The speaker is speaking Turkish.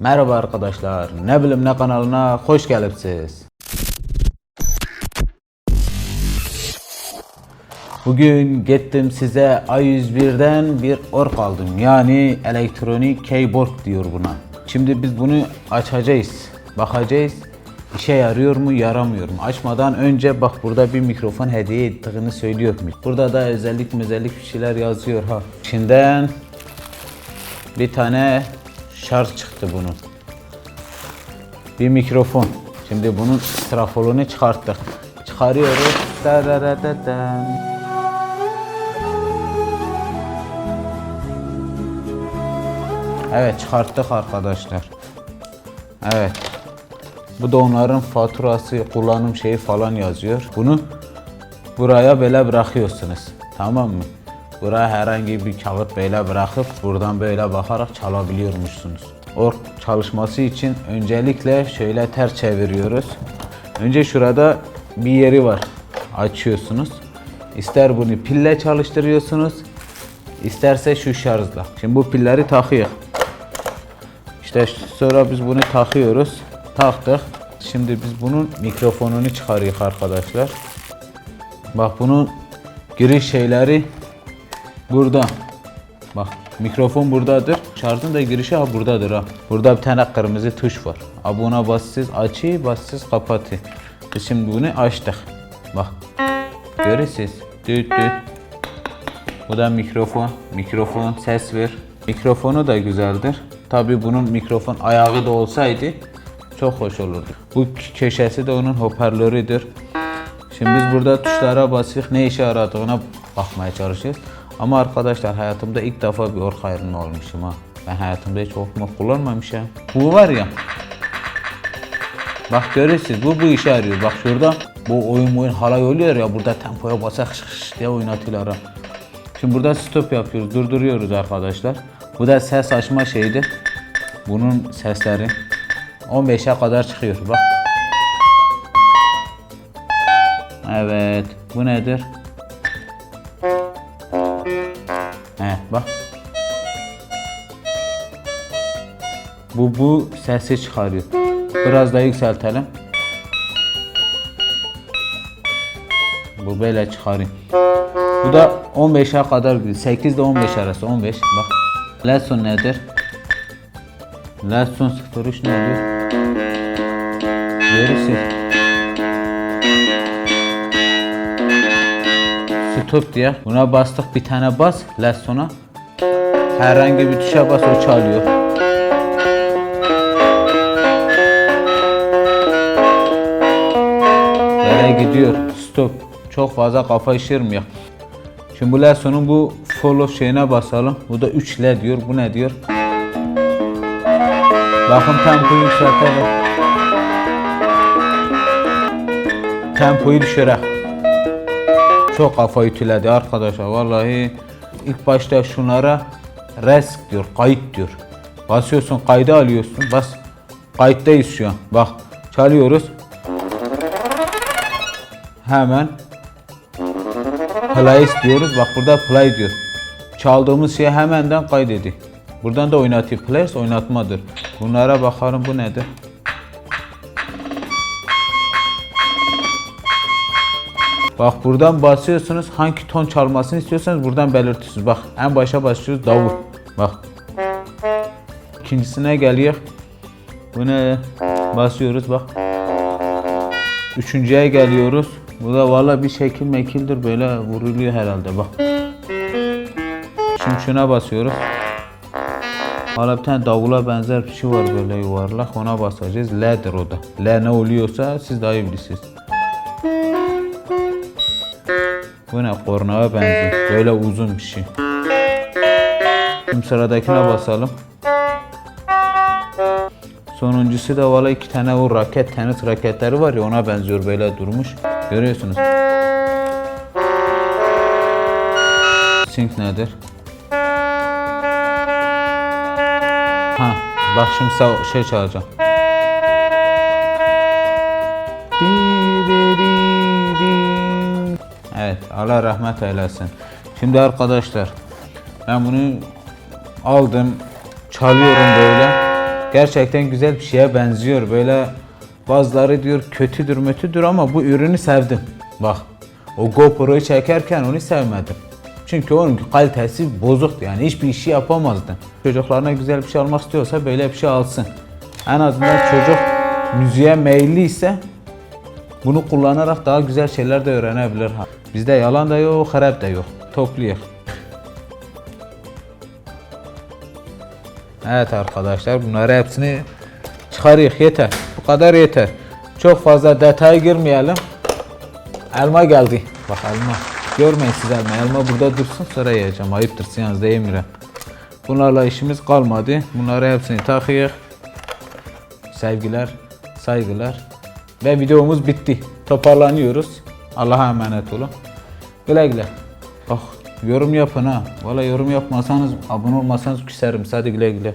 Merhaba arkadaşlar. Ne bileyim ne kanalına hoş geldiniz. Bugün gittim size A101'den bir ork aldım. Yani elektronik keyboard diyor buna. Şimdi biz bunu açacağız. Bakacağız. İşe yarıyor mu yaramıyor mu? Açmadan önce bak burada bir mikrofon hediye ettiğini söylüyor mu? Burada da özellik özellik bir şeyler yazıyor ha. İçinden bir tane şarj çıktı bunun. Bir mikrofon. Şimdi bunun strafolunu çıkarttık. Çıkarıyoruz. Darararadan. Evet çıkarttık arkadaşlar. Evet. Bu da onların faturası, kullanım şeyi falan yazıyor. Bunu buraya böyle bırakıyorsunuz. Tamam mı? Buraya herhangi bir kağıt böyle bırakıp buradan böyle bakarak çalabiliyormuşsunuz. Ork çalışması için öncelikle şöyle ters çeviriyoruz. Önce şurada bir yeri var. Açıyorsunuz. İster bunu pille çalıştırıyorsunuz. isterse şu şarjla. Şimdi bu pilleri takıyor. İşte sonra biz bunu takıyoruz. Taktık. Şimdi biz bunun mikrofonunu çıkarıyoruz arkadaşlar. Bak bunun giriş şeyleri burada. Bak mikrofon buradadır. Şarjın da girişi ha buradadır ha. Burada bir tane kırmızı tuş var. Ha bassız açı, bassız kapatı. Şimdi bunu açtık. Bak. Görüyorsunuz. Düt düt. Bu da mikrofon. Mikrofon ses ver. Mikrofonu da güzeldir. Tabi bunun mikrofon ayağı da olsaydı çok hoş olurdu. Bu köşesi de onun hoparlörüdür. Şimdi biz burada tuşlara basıp ne işe yaradığına bakmaya çalışıyoruz. Ama arkadaşlar hayatımda ilk defa bir ork ayrımı olmuşum ha. Ben hayatımda hiç ork kullanmamışım. Bu var ya. Bak görüyorsunuz bu bu işe yarıyor. Bak şurada bu oyun oyun halay oluyor ya burada tempoya basak şış diye oynatıyorlar. Şimdi burada stop yapıyoruz, durduruyoruz arkadaşlar. Bu da ses açma şeyidir. Bunun sesleri 15'e kadar çıkıyor bak. Evet, bu nedir? Bak. Bu bu sesi çıkarıyor. Biraz da yükseltelim. Bu böyle çıkarıyor. Bu da 15'e kadar gidiyor. 8 ile 15 arası. 15 bak. Lesson nedir? Lesson 03 nedir? Görürsün. Stop diye. Buna bastık bir tane bas. Lesson'a. Herhangi bir tuşa bas o çalıyor. Böyle gidiyor. Stop. Çok fazla kafa işirmiyor. Şimdi bu Lesson'un bu follow şeyine basalım. Bu da 3 L diyor. Bu ne diyor? Bakın tempoyu yükseltelim. Tempoyu düşürek. Çok kafa ütüledi arkadaşlar. Vallahi ilk başta şunlara resk diyor, kayıt diyor. Basıyorsun, kayda alıyorsun. Bas. Kayıttayız şu an. Bak, çalıyoruz. Hemen play istiyoruz. Bak burada play diyor. Çaldığımız şeyi hemenden kaydedi. Buradan da oynatıyor. Players oynatmadır. Bunlara bakalım bu nedir? Bak buradan basıyorsunuz. Hangi ton çalmasını istiyorsanız buradan belirtiyorsunuz. Bak en başa başlıyoruz. Davul. Bak. İkincisine geliyor. Bu ne? Basıyoruz bak. Üçüncüye geliyoruz. Bu da valla bir şekil mekildir böyle vuruluyor herhalde bak. Şimdi şuna basıyoruz. Valla bir tane davula benzer bir şey var böyle yuvarlak ona basacağız. L'dir o da. L ne oluyorsa siz daha iyi bilirsiniz. Bu ne? Kornaya benziyor. Böyle uzun bir şey. Şimdi sıradakine basalım. Sonuncusu da valla iki tane o raket, tenis raketleri var ya ona benziyor böyle durmuş. Görüyorsunuz. Sync nedir? Ha, bak şimdi şey çalacağım. Evet, Allah rahmet eylesin. Şimdi arkadaşlar, ben bunu aldım, çalıyorum böyle. Gerçekten güzel bir şeye benziyor. Böyle bazıları diyor kötüdür mötüdür ama bu ürünü sevdim. Bak o GoPro'yu çekerken onu sevmedim. Çünkü onun kalitesi bozuktu yani hiçbir işi yapamazdın. Çocuklarına güzel bir şey almak istiyorsa böyle bir şey alsın. En azından çocuk müziğe meyilli ise bunu kullanarak daha güzel şeyler de öğrenebilir. Bizde yalan da yok, harap da yok. Topluyor. Evet arkadaşlar bunları hepsini çıkarıyık yeter. Bu kadar yeter. Çok fazla detaya girmeyelim. Elma geldi. Bak elma. Görmeyin siz elma. Elma burada dursun sonra yiyeceğim. Ayıptır yalnız yemiyorum. Bunlarla işimiz kalmadı. Bunları hepsini takıyık. Sevgiler, saygılar. Ve videomuz bitti. Toparlanıyoruz. Allah'a emanet olun. Güle güle. Oh, yorum yapın ha. Valla yorum yapmasanız, abone olmasanız küserim. Hadi güle güle.